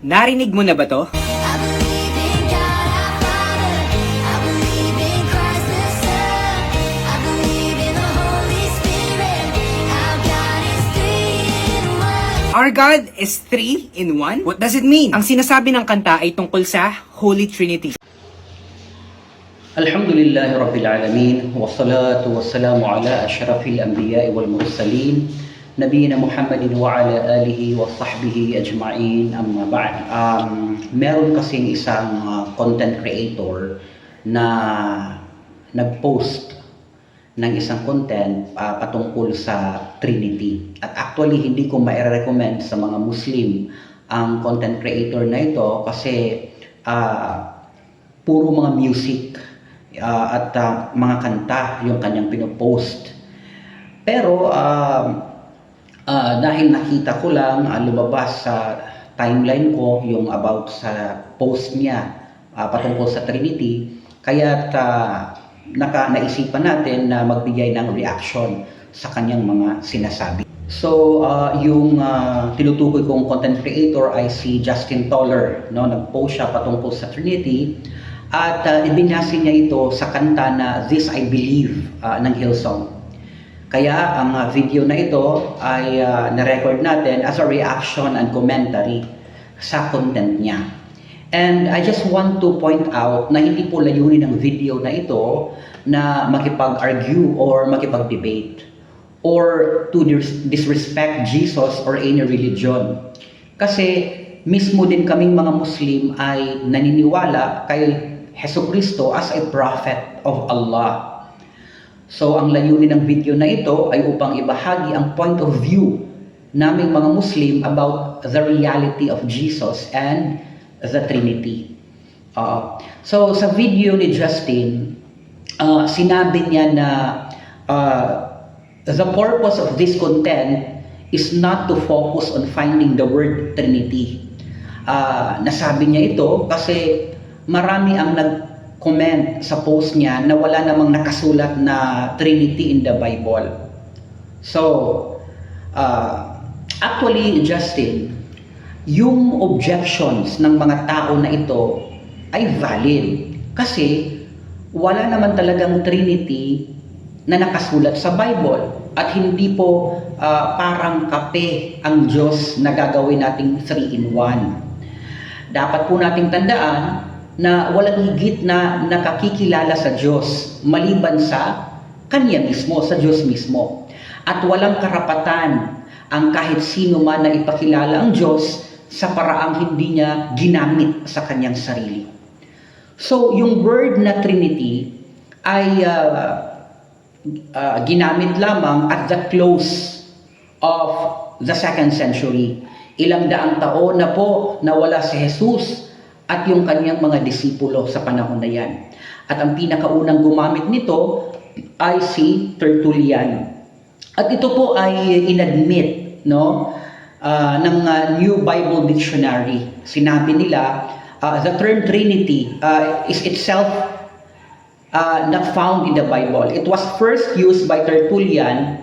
Narinig mo na ba to? I believe in God, our Father. I believe in Christ the Son. I believe in the Holy Spirit. Our God is three in one. Our God is three in one? What does it mean? Ang sinasabi ng kanta ay tungkol sa Holy Trinity. الحمد لله رب العالمين والصلاة والسلام على أشرف الأنبياء والمرسلين nabiyina Muhammadin wa ala alihi wa sahbihi ajma'in amma ba'd. Um, meron kasing isang uh, content creator na nag-post ng isang content uh, patungkol sa Trinity. At actually, hindi ko ma-recommend sa mga Muslim ang content creator na ito kasi uh, puro mga music uh, at uh, mga kanta yung kanyang pinopost. Pero uh, uh, dahil nakita ko lang uh, lumabas sa timeline ko yung about sa post niya uh, patungkol sa Trinity, kaya uh, naka naisipan natin na magbigay ng reaction sa kanyang mga sinasabi. So, uh, yung uh, tinutukoy kong content creator ay si Justin Toller. No? Nag-post siya patungkol sa Trinity at uh, ibinasi niya ito sa kanta na This I Believe uh, ng Hillsong. Kaya ang uh, video na ito ay uh, na-record natin as a reaction and commentary sa content niya. And I just want to point out na hindi po layunin ng video na ito na makipag-argue or makipag-debate or to dis- disrespect Jesus or any religion. Kasi mismo din kaming mga Muslim ay naniniwala kay Heso Kristo as a prophet of Allah. So ang layunin ng video na ito ay upang ibahagi ang point of view naming mga Muslim about the reality of Jesus and the Trinity. Uh, so sa video ni Justin, uh, sinabi niya na uh, the purpose of this content is not to focus on finding the word Trinity. Uh, nasabi niya ito kasi marami ang nag-comment sa post niya na wala namang nakasulat na Trinity in the Bible. So, uh, actually, Justin, yung objections ng mga tao na ito ay valid. Kasi wala naman talagang Trinity na nakasulat sa Bible. At hindi po ah, parang kape ang Diyos na gagawin nating 3 in 1. Dapat po nating tandaan na walang higit na nakakikilala sa Diyos maliban sa Kanya mismo, sa Diyos mismo. At walang karapatan ang kahit sino man na ipakilala ang Diyos sa paraang hindi niya ginamit sa kanyang sarili. So, yung word na Trinity ay uh, uh, ginamit lamang at the close of the second century. Ilang daang taon na po nawala si Jesus at yung kanyang mga disipulo sa panahon na yan. At ang pinakaunang gumamit nito ay si Tertullian. At ito po ay inadmit no, uh, ng uh, New Bible Dictionary. Sinabi nila, uh, the term Trinity uh, is itself uh, not found in the Bible. It was first used by Tertullian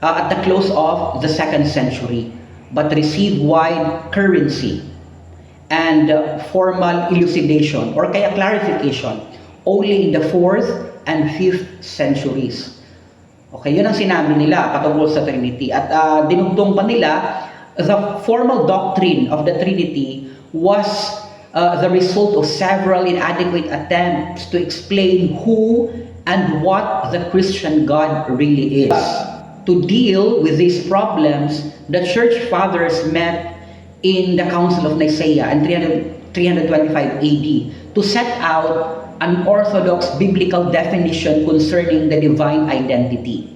uh, at the close of the second century, but received wide currency and formal elucidation or kaya clarification only in the fourth and fifth centuries. Okay, yun ang sinabi nila patungkol sa Trinity. At uh, dinugtong pa nila, the formal doctrine of the Trinity was uh, the result of several inadequate attempts to explain who and what the Christian God really is. To deal with these problems, the church fathers met in the Council of Nicaea in 300, 325 AD to set out an orthodox biblical definition concerning the divine identity.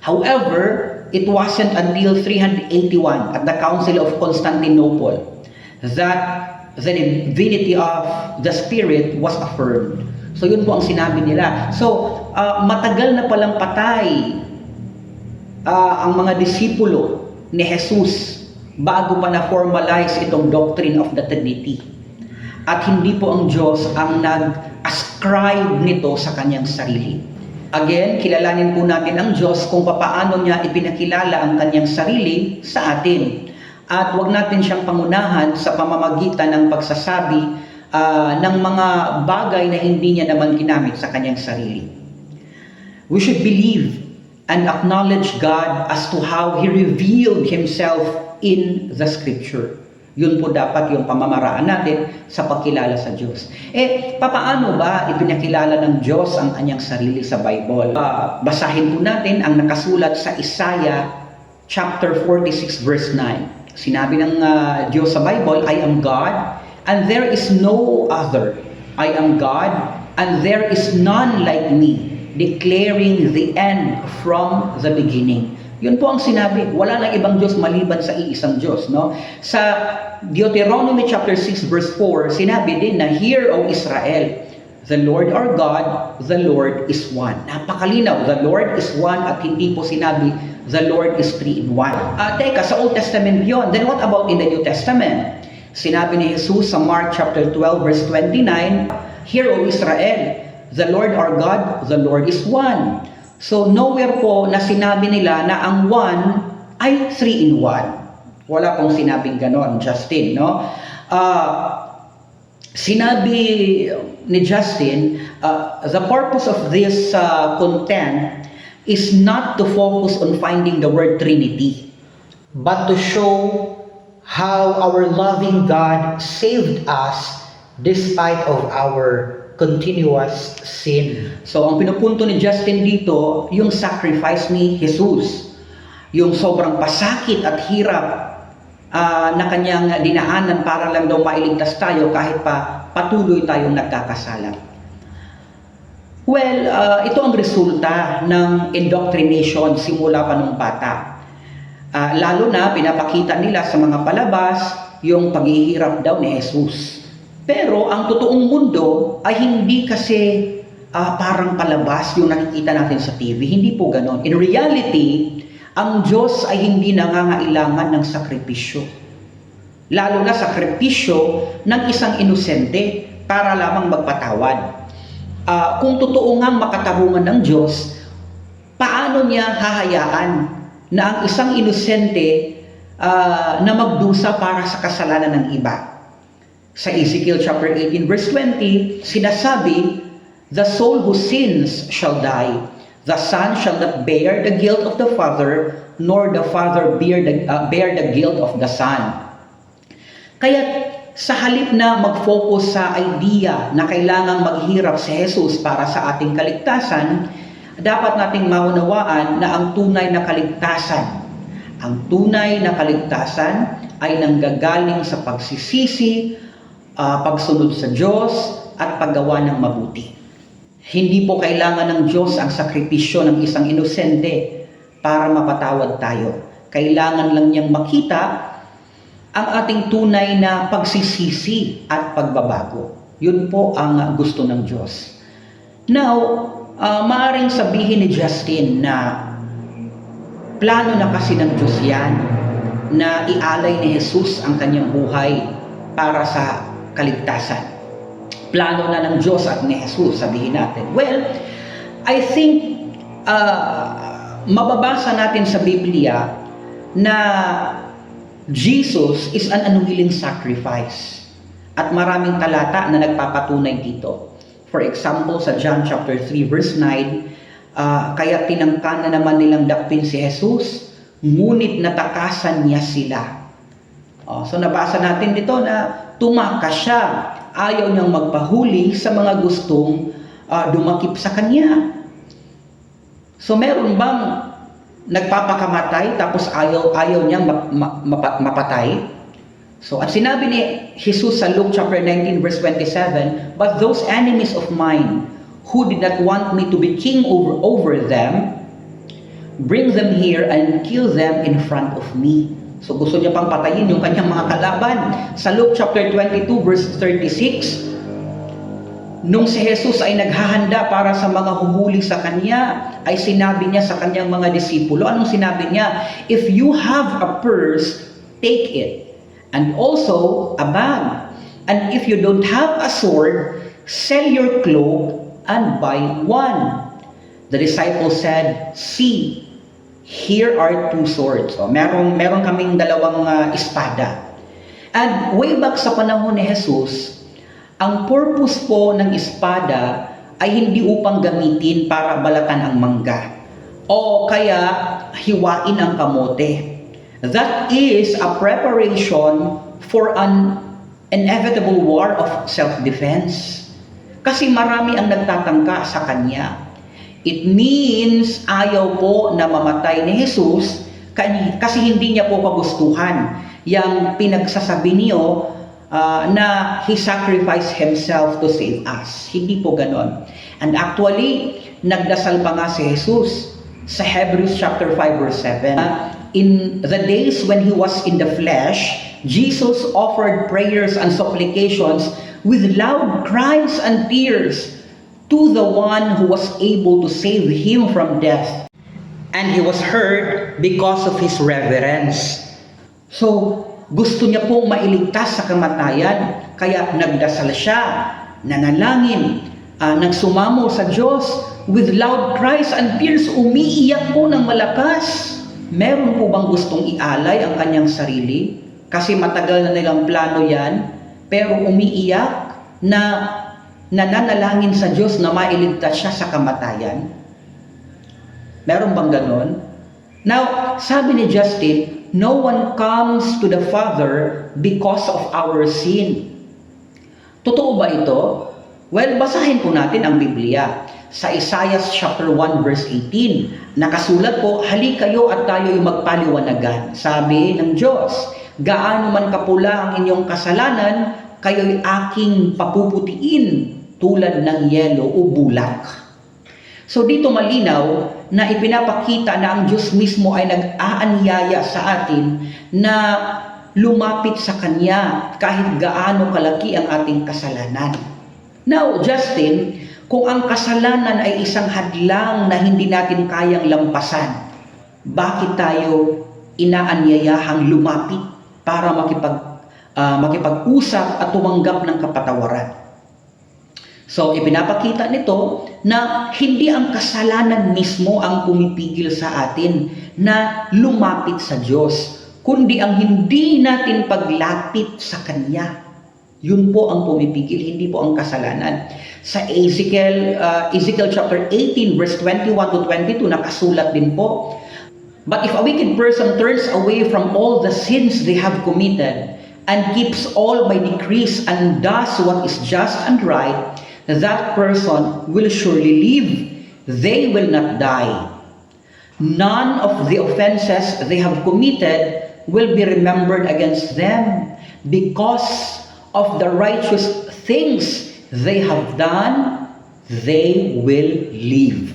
However, it wasn't until 381 at the Council of Constantinople that the divinity of the Spirit was affirmed. So yun po ang sinabi nila. So, uh, matagal na palang patay uh, ang mga disipulo ni Jesus bago pa na-formalize itong doctrine of the Trinity. At hindi po ang Diyos ang nag-ascribe nito sa kanyang sarili. Again, kilalanin po natin ang Diyos kung paano niya ipinakilala ang kanyang sarili sa atin. At wag natin siyang pangunahan sa pamamagitan ng pagsasabi ah, ng mga bagay na hindi niya naman ginamit sa kanyang sarili. We should believe and acknowledge God as to how He revealed Himself in the Scripture. Yun po dapat yung pamamaraan natin sa pagkilala sa Diyos. Eh, papaano ba ipinakilala ng Diyos ang kanyang sarili sa Bible? Ah, basahin po natin ang nakasulat sa Isaiah chapter 46 verse 9. Sinabi ng ah, Diyos sa Bible, I am God and there is no other. I am God and there is none like me, declaring the end from the beginning. Yun po ang sinabi. Wala nang ibang Diyos maliban sa iisang Diyos. No? Sa Deuteronomy chapter 6 verse 4, sinabi din na, Hear, O Israel, the Lord our God, the Lord is one. Napakalinaw, the Lord is one at hindi po sinabi, the Lord is three in one. Ah, teka, sa Old Testament yon. Then what about in the New Testament? Sinabi ni Jesus sa Mark chapter 12 verse 29, Hear, O Israel, the Lord our God, the Lord is one. So nowhere po na sinabi nila na ang one ay three in one. Wala pong sinabing ganon, Justin, no? Ah, sinabi ni Justin, uh, the purpose of this uh, content is not to focus on finding the word Trinity, but to show how our loving God saved us despite of our continuous sin. So, ang pinupunto ni Justin dito, yung sacrifice ni Jesus. Yung sobrang pasakit at hirap ah, na kanyang dinaanan para lang daw mailigtas tayo kahit pa patuloy tayong nagkakasala. Well, ah, ito ang resulta ng indoctrination simula pa nung bata. Ah, lalo na pinapakita nila sa mga palabas yung paghihirap daw ni Jesus. Pero ang totoong mundo ay hindi kasi ah, parang palabas yung nakikita natin sa TV. Hindi po ganon. In reality, ang Diyos ay hindi nangangailangan ng sakripisyo. Lalo na sakripisyo ng isang inosente para lamang magpatawad. Ah, kung totoo nga makatarungan ng Diyos, paano niya hahayaan na ang isang inosente ah, na magdusa para sa kasalanan ng iba? Sa Ezekiel chapter 18 verse 20, sinasabi, The soul who sins shall die. The son shall not bear the guilt of the father, nor the father bear the, ah, bear the guilt of the son. Kaya sa halip na mag-focus sa idea na kailangang maghirap si Jesus para sa ating kaligtasan, dapat nating maunawaan na ang tunay na kaligtasan, ang tunay na kaligtasan ay nanggagaling sa pagsisisi, ah, pagsunod sa Diyos, at paggawa ng mabuti. Hindi po kailangan ng Diyos ang sakripisyo ng isang inosente para mapatawad tayo. Kailangan lang niyang makita ang ating tunay na pagsisisi at pagbabago. Yun po ang uh, gusto ng Diyos. Now, uh, maaaring sabihin ni Justin na plano na kasi ng Diyos yan na ialay ni Jesus ang kanyang buhay para sa kaligtasan. Plano na ng Diyos at ni Jesus, sabihin natin. Well, I think uh, mababasa natin sa Biblia na Jesus is an anuhiling sacrifice. At maraming talata na nagpapatunay dito. For example, sa John chapter 3 verse 9, ah, kaya tinangka na naman nilang dakpin si Jesus, ngunit natakasan niya sila. Oh, so nabasa natin dito na tumakas siya. Ayaw niyang magpahuli sa mga gustong ah, dumakip sa kanya. So meron bang nagpapakamatay tapos ayaw ayaw niyang ma- ma- mapa- mapatay? So at sinabi ni Jesus sa Luke chapter 19 verse 27, But those enemies of mine who did not want me to be king over, over them, bring them here and kill them in front of me. So gusto niya pang patayin yung kanyang mga kalaban. Sa Luke chapter 22 verse 36, Nung si Jesus ay naghahanda para sa mga humuli sa kanya, ay sinabi niya sa kanyang mga disipulo, anong sinabi niya? If you have a purse, take it. And also a bag. And if you don't have a sword, sell your cloak and buy one. The disciples said, See, here are two swords. O, meron, meron kaming dalawang ah, espada. And way back sa panahon ni Jesus, ang purpose po ng espada ay hindi upang gamitin para balatan ang mangga o kaya hiwain ang kamote. That is a preparation for an inevitable war of self-defense. Kasi marami ang nagtatangka sa kanya. It means ayaw po na mamatay ni Jesus kasi hindi niya po kagustuhan yung pinagsasabi niyo ah, na He sacrificed Himself to save us. Hindi po ganon. And actually, nagdasal pa nga si Jesus sa Hebrews chapter 5 verse 7. Ah, in the days when He was in the flesh, Jesus offered prayers and supplications with loud cries and tears to the one who was able to save him from death. And he was heard because of his reverence. So, gusto niya pong mailigtas sa kamatayan, kaya nagdasal siya, nanalangin, ah, nagsumamo sa Diyos with loud cries and tears, umiiyak po ng malakas. Meron po bang gustong ialay ang kanyang sarili? Kasi matagal na nilang plano yan, pero umiiyak na nananalangin sa Diyos na mailigtas siya sa kamatayan? Meron bang ganon? Now, sabi ni Justin, no one comes to the Father because of our sin. Totoo ba ito? Well, basahin po natin ang Biblia. Sa Isaiah chapter 1 verse 18, nakasulat po, Hali kayo at tayo'y magpaliwanagan. Sabi ng Diyos, gaano man kapula ang inyong kasalanan, kayo'y aking papuputiin tulad ng yelo o bulak. So dito malinaw na ipinapakita na ang Diyos mismo ay nag-aanyaya sa atin na lumapit sa Kanya kahit gaano kalaki ang ating kasalanan. Now, Justin, kung ang kasalanan ay isang hadlang na hindi natin kayang lampasan, bakit tayo inaanyayahang lumapit para makipag, ah, makipag-usap at tumanggap ng kapatawaran? So, ipinapakita nito na hindi ang kasalanan mismo ang pumipigil sa atin na lumapit sa Diyos, kundi ang hindi natin paglapit sa Kanya. Yun po ang pumipigil, hindi po ang kasalanan. Sa Ezekiel, uh, Ezekiel chapter 18 verse 21 to 22 nakasulat din po, But if a wicked person turns away from all the sins they have committed and keeps all my decrees and does what is just and right, that person will surely live. They will not die. None of the offenses they have committed will be remembered against them because of the righteous things they have done, they will live.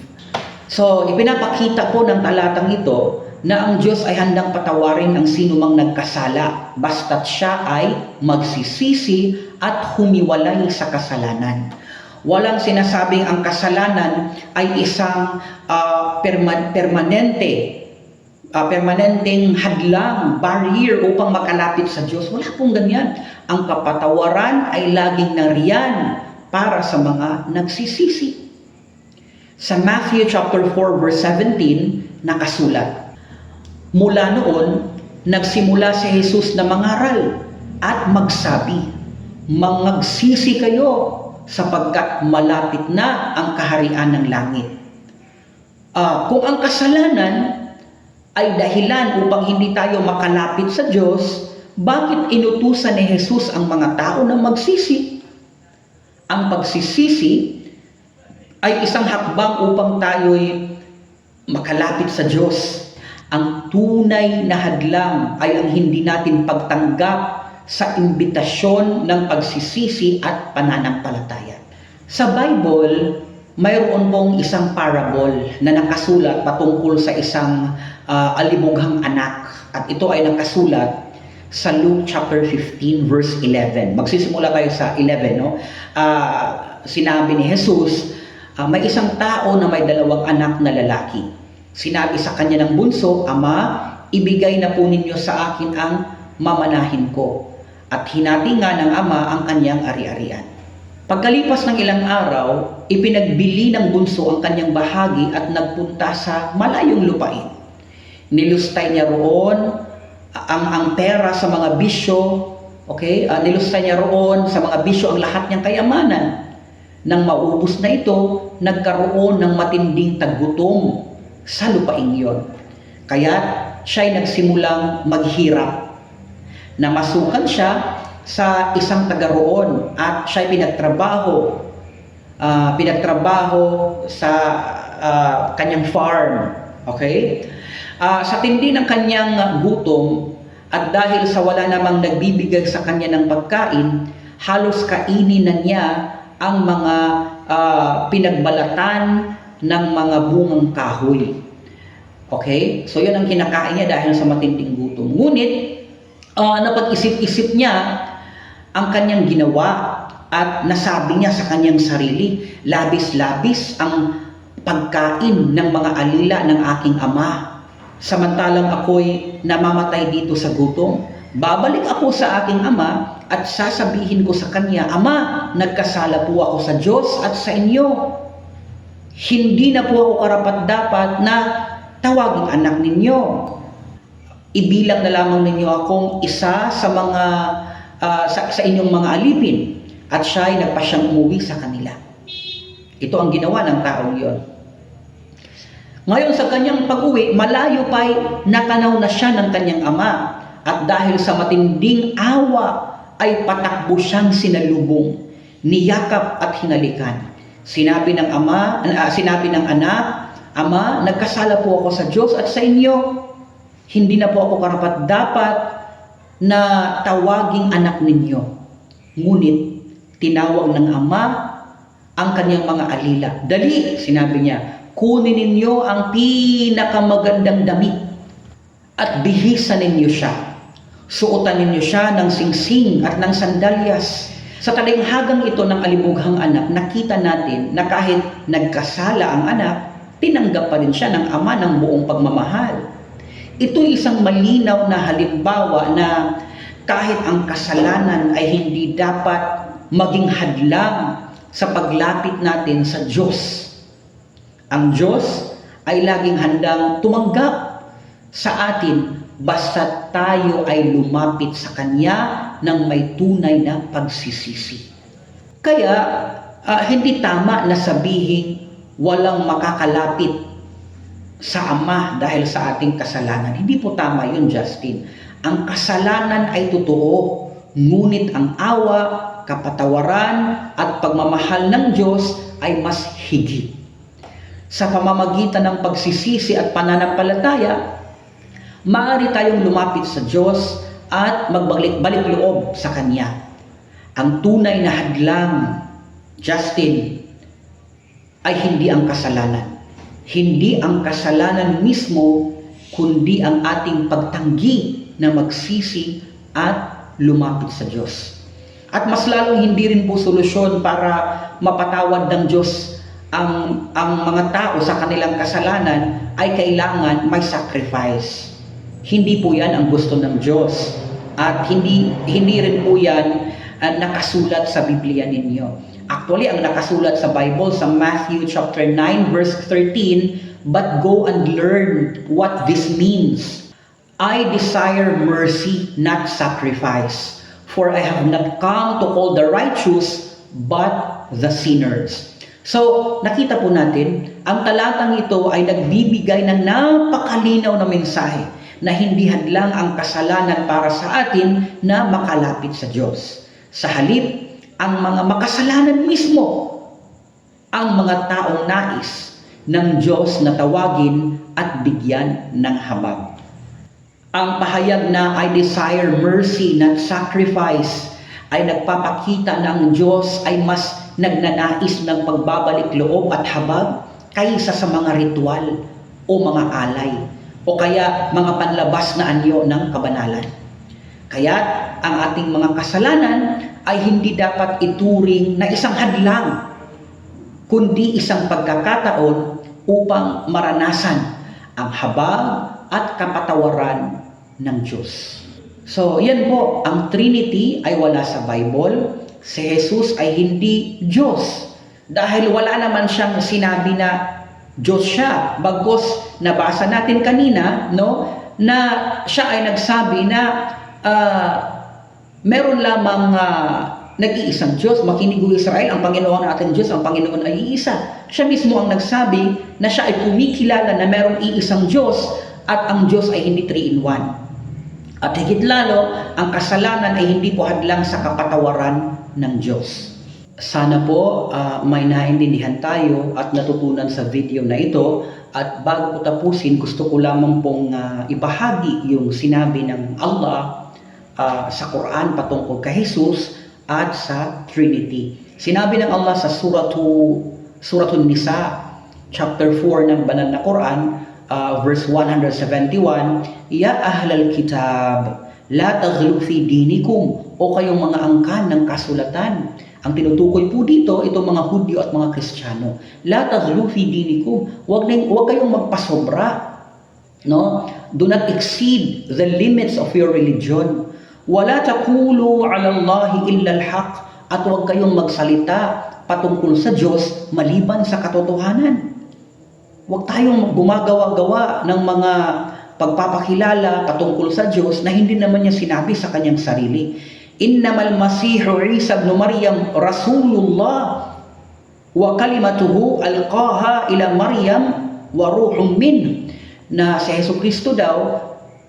So, ipinapakita po ng talatang ito na ang Diyos ay handang patawarin ang sino mang nagkasala basta't siya ay magsisisi at humiwalay sa kasalanan. Walang sinasabing ang kasalanan ay isang ah, perma- permanente ah, permanenteng hadlang, barrier upang makalapit sa Diyos. Wala pong ganyan. Ang kapatawaran ay laging nariyan para sa mga nagsisisi. Sa Matthew chapter 4 verse 17, nakasulat, Mula noon, nagsimula si Jesus na mangaral at magsabi, Mangagsisi kayo sapagkat malapit na ang kaharian ng langit. Ah, kung ang kasalanan ay dahilan upang hindi tayo makalapit sa Diyos, bakit inutusan ni Jesus ang mga tao na magsisi? Ang pagsisisi ay isang hakbang upang tayo'y makalapit sa Diyos. Ang tunay na hadlang ay ang hindi natin pagtanggap sa imbitasyon ng pagsisisi at pananampalataya. Sa Bible, mayroon pong isang parable na nakasulat patungkol sa isang ah, alibughang anak. At ito ay nakasulat sa Luke chapter 15 verse 11. Magsisimula tayo sa 11, no? Ah, sinabi ni Jesus, ah, may isang tao na may dalawang anak na lalaki. Sinabi sa kanya ng bunso, Ama, ibigay na po ninyo sa akin ang mamanahin ko. At hinati nga ng ama ang kanyang ari-arian. Pagkalipas ng ilang araw, ipinagbili ng bunso ang kanyang bahagi at nagpunta sa malayong lupain. nilustay niya roon ang ang pera sa mga bisyo, okay? Ah, nilustay niya roon sa mga bisyo ang lahat niyang kayamanan. Nang maubos na ito, nagkaroon ng matinding taggutom sa lupaing iyon. Kaya siya'y nagsimulang maghirap. Namasukan siya sa isang taga roon at siya'y pinagtrabaho ah, pinagtrabaho sa ah, kanyang farm. Okay? Ah, sa tindi ng kanyang gutom at dahil sa wala namang nagbibigay sa kanya ng pagkain, halos kainin na niya ang mga ah, pinagbalatan ng mga bungang kahoy. Okay? So, yun ang kinakain niya dahil sa matinding gutom. Ngunit, ah, napag-isip-isip niya ang kanyang ginawa at nasabi niya sa kanyang sarili, labis-labis ang pagkain ng mga alila ng aking ama. Samantalang ako'y namamatay dito sa gutom, babalik ako sa aking ama at sasabihin ko sa kanya, Ama, nagkasala po ako sa Diyos at sa inyo. Hindi na po ako karapat-dapat na tawaging anak ninyo. Ibilang na lamang ninyo akong isa sa mga ah, sa, sa inyong mga alipin at siya ay nagpasyang umuwi sa kanila. Ito ang ginawa ng taong iyon. Ngayon sa kanyang pag-uwi, malayo pa'y natanaw na siya ng kanyang ama at dahil sa matinding awa ay patakbo siyang sinalubong, niyakap at hinalikan. Sinabi ng ama, ah, sinabi ng anak, Ama, nagkasala po ako sa Diyos at sa inyo. Hindi na po ako karapat dapat na tawaging anak ninyo. Ngunit, tinawag ng ama ang kanyang mga alila. Dali, sinabi niya, kunin ninyo ang pinakamagandang damit at bihisan ninyo siya. Suotan ninyo siya ng singsing at ng sandalyas. Sa talinghagang ito ng alimughang anak, nakita natin na kahit nagkasala ang anak, tinanggap pa rin siya ng ama ng buong pagmamahal. Ito isang malinaw na halimbawa na kahit ang kasalanan ay hindi dapat maging hadlang sa paglapit natin sa Diyos. Ang Diyos ay laging handang tumanggap sa atin basta tayo ay lumapit sa Kanya ng may tunay na pagsisisi. Kaya, ah, hindi tama na sabihin walang makakalapit sa Ama dahil sa ating kasalanan. Hindi po tama yun, Justin. Ang kasalanan ay totoo, ngunit ang awa, kapatawaran at pagmamahal ng Diyos ay mas higit. Sa pamamagitan ng pagsisisi at pananampalataya, maaari tayong lumapit sa Diyos at magbalik-balik loob sa Kanya. Ang tunay na hadlang, Justin, ay hindi ang kasalanan. Hindi ang kasalanan mismo, kundi ang ating pagtanggi na magsisi at lumapit sa Diyos. At mas lalong hindi rin po solusyon para mapatawad ng Diyos ang, ang mga tao sa kanilang kasalanan ay kailangan may sacrifice. Hindi po yan ang gusto ng Diyos. At hindi, hindi rin po yan ah, nakasulat sa Biblia ninyo. Actually, ang nakasulat sa Bible sa Matthew chapter 9 verse 13, but go and learn what this means. I desire mercy, not sacrifice, for I have not come to call the righteous, but the sinners. So, nakita po natin, ang talatang ito ay nagbibigay ng napakalinaw na mensahe na hindi hadlang ang kasalanan para sa atin na makalapit sa Diyos. Sa halip, ang mga makasalanan mismo, ang mga taong nais ng Diyos na tawagin at bigyan ng habag. Ang pahayag na I desire mercy, not sacrifice, ay nagpapakita na ang Diyos ay mas nagnanais ng pagbabalik loob at habag kaysa sa mga ritual o mga alay o kaya mga panlabas na anyo ng kabanalan. Kaya ang ating mga kasalanan ay hindi dapat ituring na isang hadlang, kundi isang pagkakataon upang maranasan ang habag at kapatawaran ng Diyos. So, yan po, ang Trinity ay wala sa Bible. Si Jesus ay hindi Diyos. Dahil wala naman siyang sinabi na Diyos siya. Bagos nabasa natin kanina, no, na siya ay nagsabi na ah, meron lamang ah, nag-iisang Diyos. Makinig o Israel, ang Panginoon natin Diyos, ang Panginoon ay iisa. Siya mismo ang nagsabi na siya ay kumikilala na merong iisang Diyos at ang Diyos ay hindi 3 in 1. At higit lalo, ang kasalanan ay hindi po hadlang sa kapatawaran ng Diyos. Sana po ah, may naintindihan tayo at natutunan sa video na ito. At bago ko tapusin, gusto ko lamang pong ah, ibahagi yung sinabi ng Allah ah, sa Quran patungkol kay Jesus at sa Trinity. Sinabi ng Allah sa suratu, Suratul Nisa, chapter 4 ng banal na Quran, uh, verse 171, Ya ahlal kitab, la taghlu fi dinikum, o kayong mga angkan ng kasulatan. Ang tinutukoy po dito, itong mga Hudyo at mga Kristiyano. La taghlu fi dinikum, wag, na, wag kayong magpasobra. No? Do not exceed the limits of your religion. Wala takulu ala Allahi illa al-haq at huwag kayong magsalita patungkol sa Diyos maliban sa katotohanan. Huwag tayong gumagawa-gawa ng mga pagpapakilala patungkol sa Diyos na hindi naman niya sinabi sa kanyang sarili. Innamal Masihu Isa ibn Maryam Rasulullah wa kalimatuhu alqaha ila Maryam wa ruhum min na si Hesus Kristo daw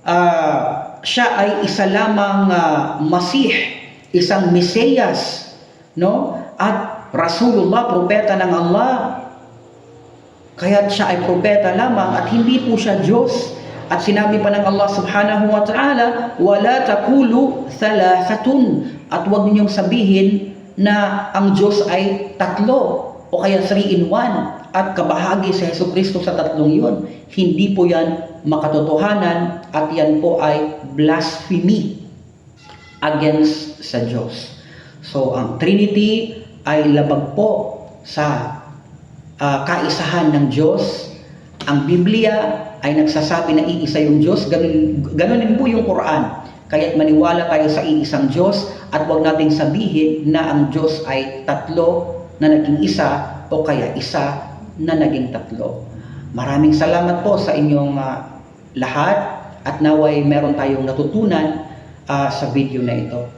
ah, siya ay isa lamang ah, Masih, isang Mesiyas, no? At Rasulullah, propeta ng Allah. Kaya siya ay propeta lamang at hindi po siya Diyos. At sinabi pa ng Allah subhanahu wa ta'ala, wala takulu thalathatun. At huwag ninyong sabihin na ang Diyos ay tatlo o kaya three in one at kabahagi sa Heso Kristo sa tatlong yun. Hindi po yan makatotohanan at yan po ay blasphemy against sa Diyos. So, ang Trinity ay labag po sa ah, kaisahan ng Diyos. Ang Biblia ay nagsasabi na iisa yung Diyos. Ganun, ganun din po yung Quran. Kaya't maniwala tayo sa iisang Diyos at huwag nating sabihin na ang Diyos ay tatlo na naging isa o kaya isa na naging tatlo. Maraming salamat po sa inyong ah, lahat at naway meron tayong natutunan ah, sa video na ito.